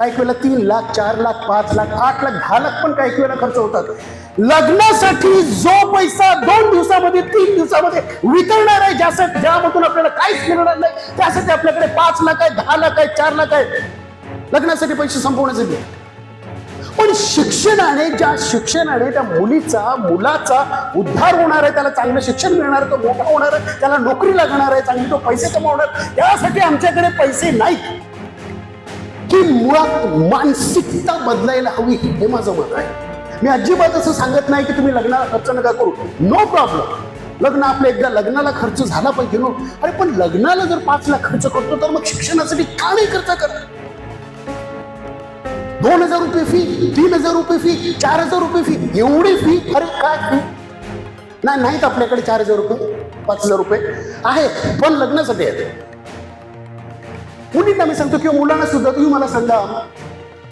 काही वेळेला तीन लाख चार लाख पाच लाख आठ लाख दहा लाख पण काही वेळेला खर्च होतात. लग्नासाठी जो पैसा दोन दिवसामध्ये तीन दिवसामध्ये वितरणार आहे ज्यासाठी ज्यामधून आपल्याला काहीच मिळणार नाही त्यासाठी आपल्याकडे पाच लाख आहे दहा लाख आहे चार लाख आहे. लग्नासाठी पैसे संपवण्यासाठी पण शिक्षणाने ज्या शिक्षणाने त्या मुलीचा मुलाचा उद्धार होणार आहे त्याला चांगलं शिक्षण मिळणार आहे, तो मोठा होणार आहे त्याला नोकरी लागणार आहे चांगली तो पैसे कमावणार त्यासाठी आमच्याकडे पैसे नाहीत. की मुळात मानसिकता बदलायला हवी हे माझं मत आहे मी अजिबात असं सांगत नाही की तुम्ही लग्नाला खर्च नका करू नो प्रॉब्लेम लग्न आपलं एकदा लग्नाला खर्च झाला पाहिजे नो अरे पण लग्नाला जर पाच लाख खर्च करतो तर मग शिक्षणासाठी का नाही खर्च करत दोन हजार रुपये फी तीन हजार रुपये फी चार हजार रुपये फी एवढी फी अरे काय फी नाही नाहीत आपल्याकडे चार हजार रुपये पाच हजार रुपये आहे पण लग्नासाठी आहे मुलींना मी सांगतो किंवा मुलांना सुद्धा तुम्ही मला सांगा.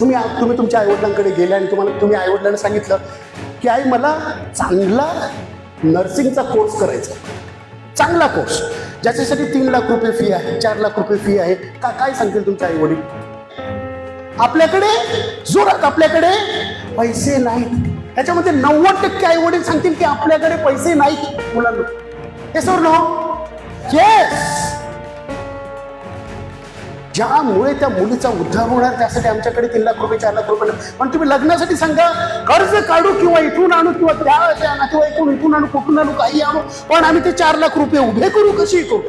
तुम्ही तुम्ही तुमच्या आईवडिलांकडे गेले आणि तुम्हाला तुम्ही आईवडिलांना सांगितलं की आई मला चांगला नर्सिंगचा कोर्स करायचा चांगला कोर्स ज्याच्यासाठी तीन लाख रुपये फी आहे चार लाख रुपये फी आहे. का काय सांगतील तुमचे आई वडील आपल्याकडे जोरात आपल्याकडे पैसे नाहीत. त्याच्यामध्ये नव्वद टक्के आई वडील सांगतील की आपल्याकडे पैसे नाहीत मुलांना. हे सर नो येस ज्यामुळे त्या मुलीचा उद्धार होणार त्यासाठी आमच्याकडे तीन लाख रुपये चार लाख रुपये पण तुम्ही लग्नासाठी सांगा कर्ज काढू किंवा इथून आणू किंवा त्या नातेवाईकून इथून आणू कुठून आणू काही आणू पण आम्ही ते चार लाख रुपये उभे करू कशी करू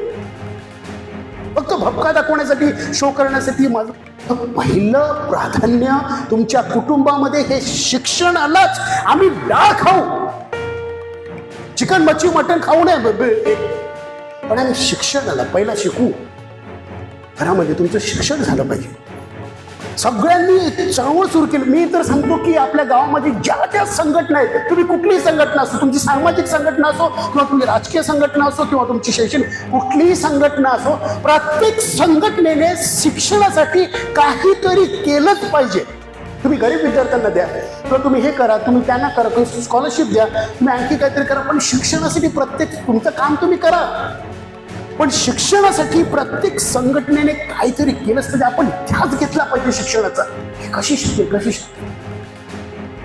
फक्त भपका दाखवण्यासाठी शो करण्यासाठी माझं पहिलं प्राधान्य तुमच्या कुटुंबामध्ये हे शिक्षण आलंच. आम्ही डाळ खाऊ. चिकन मच्छी मटण खाऊ नये. पण आम्ही शिक्षणाला पहिला शिकू. घरामध्ये तुमचं शिक्षण झालं पाहिजे. सगळ्यांनी चळवळ सुरू केली. मी तर सांगतो की आपल्या गावामध्ये ज्या ज्या संघटना आहेत तुम्ही कुठलीही संघटना असो तुमची सामाजिक संघटना असो किंवा तुमची राजकीय संघटना असो किंवा तुमची शैक्षणिक कुठलीही संघटना असो प्रत्येक संघटनेने शिक्षणासाठी काहीतरी केलंच पाहिजे. तुम्ही गरीब विद्यार्थ्यांना द्या किंवा तुम्ही हे करा तुम्ही त्यांना करा तुम्ही स्कॉलरशिप द्या. तुम्ही आणखी काहीतरी करा पण शिक्षणासाठी प्रत्येक तुमचं काम तुम्ही करा. पण शिक्षणासाठी प्रत्येक संघटनेने काहीतरी केलंच म्हणजे आपण ध्यास घेतला पाहिजे शिक्षणाचा. हे कशी शिकते कशी शिकते?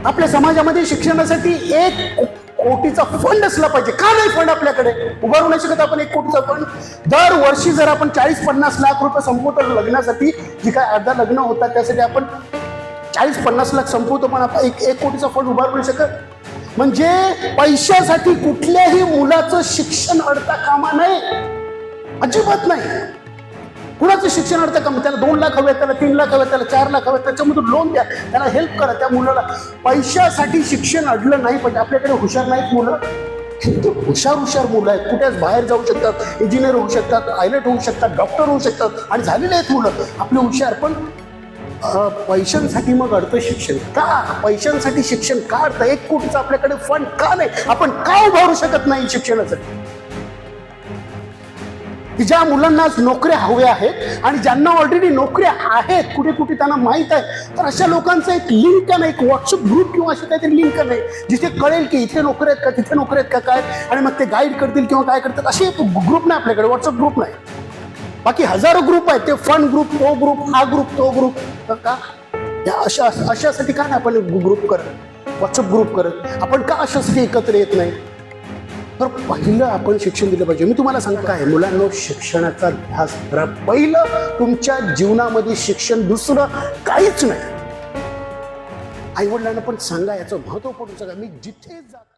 आपल्या समाजामध्ये शिक्षणासाठी एक कोटीचा फंड असला पाहिजे. का नाही फंड आपल्याकडे? उभारू नाही शकत आपण एक कोटीचा फंड दरवर्षी जर आपण चाळीस पन्नास लाख रुपये संपवतो लग्नासाठी जी काय अर्धा लग्न होतात त्यासाठी आपण चाळीस पन्नास लाख संपवतो पण आपण एक एक कोटीचा फंड उभारू नाही शकत. म्हणजे पैशासाठी कुठल्याही मुलाचं शिक्षण अडता कामा नये. अजिबात नाही. कुणाचं शिक्षण अर्थ कमी त्याला दोन लाख हवे त्याला तीन लाख हवे त्याला चार लाख हवे त्याच्यामधून लोन द्या. त्याला हेल्प करा. त्या मुलाला पैशासाठी शिक्षण अडलं नाही पाहिजे आपल्याकडे हुशार नाहीत मुलं. हुशार हुशार मुलं आहेत. कुठेच बाहेर जाऊ शकतात इंजिनियर होऊ शकतात पायलट होऊ शकतात डॉक्टर होऊ शकतात आणि झालेले आहेत मुलं. आपले हुशार पण पैशांसाठी मग अडतं शिक्षण. का? पैशांसाठी शिक्षण का अडतं? एक कोटीचं आपल्याकडे फंड का नाही? आपण का उभारू शकत नाही शिक्षणासाठी? की ज्या मुलांना आज नोकऱ्या हव्या आहेत आणि ज्यांना ऑलरेडी नोकऱ्या आहेत कुठे कुठे त्यांना माहीत आहे तर अशा लोकांचं एक लिंक नाही एक व्हॉट्सअप ग्रुप किंवा अशी काहीतरी लिंक नाही जिथे कळेल की इथे नोकरी आहेत का तिथे नोकऱ्या आहेत का काय? आणि मग ते गाईड करतील किंवा काय करतात असे ग्रुप नाही आपल्याकडे व्हॉट्सअप ग्रुप नाही. बाकी हजारो ग्रुप आहेत ते फंड ग्रुप तो ग्रुप हा ग्रुप तो ग्रुप का? या अशा अशासाठी का नाही आपण ग्रुप करत? व्हॉट्सअप ग्रुप करत? आपण का अशासाठी एकत्र येत नाही? तर पहिलं आपण शिक्षण दिलं पाहिजे. मी तुम्हाला सांगतो काय मुलांना शिक्षणाचा ध्यास धरा पहिलं तुमच्या जीवनामध्ये शिक्षण दुसरं काहीच नाही. आई वडिलांना पण सांगा याचं महत्त्व पडून सांगा? मी जिथे जात